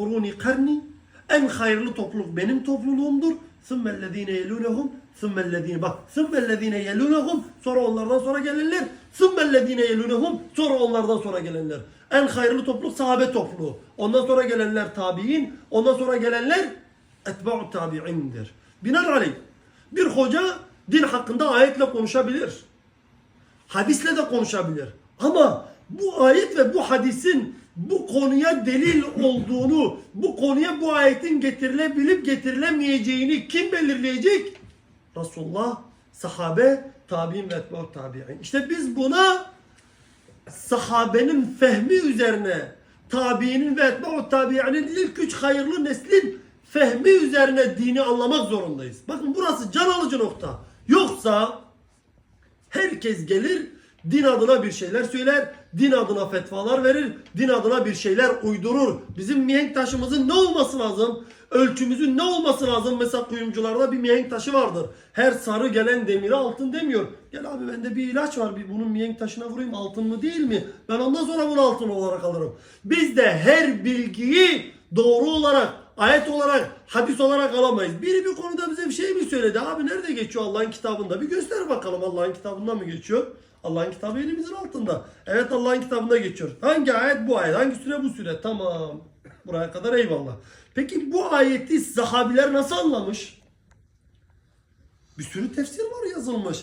Kuruni karni en hayırlı topluluk benim topluluğumdur. Sümmellezine yelunehum sümmellezine bak sümmellezine yelunehum sonra onlardan sonra gelenler sümmellezine yelunehum sonra onlardan sonra gelenler. En hayırlı topluluk sahabe topluluğu. Ondan sonra gelenler tabi'in, ondan sonra gelenler etba'u tabi'indir. Binaenaleyh bir hoca din hakkında ayetle konuşabilir. Hadisle de konuşabilir. Ama bu ayet ve bu hadisin bu konuya delil olduğunu, bu konuya bu ayetin getirilebilip getirilemeyeceğini kim belirleyecek? Resulullah, sahabe, tabi'in ve etba'u tabi'in. İşte biz buna sahabenin fehmi üzerine, tabiinin ve etba'u tabi'inin ilk üç hayırlı neslin fehmi üzerine dini anlamak zorundayız. Bakın burası can alıcı nokta. Yoksa herkes gelir din adına bir şeyler söyler, din adına fetvalar verir, din adına bir şeyler uydurur. Bizim mihenk taşımızın ne olması lazım? Ölçümüzün ne olması lazım? Mesela kuyumcularda bir mihenk taşı vardır. Her sarı gelen demiri altın demiyor. Gel abi bende bir ilaç var. Bir bunun mihenk taşına vurayım altın mı değil mi? Ben ondan sonra bunu altın olarak alırım. Biz de her bilgiyi doğru olarak, ayet olarak, hadis olarak alamayız. Biri bir konuda bize bir şey mi söyledi? Abi nerede geçiyor Allah'ın kitabında? Bir göster bakalım Allah'ın kitabında mı geçiyor? Allah'ın kitabı elimizin altında. Evet Allah'ın kitabında geçiyor. Hangi ayet bu ayet? Hangi süre bu süre? Tamam. Buraya kadar eyvallah. Peki bu ayeti sahabiler nasıl anlamış? Bir sürü tefsir var yazılmış.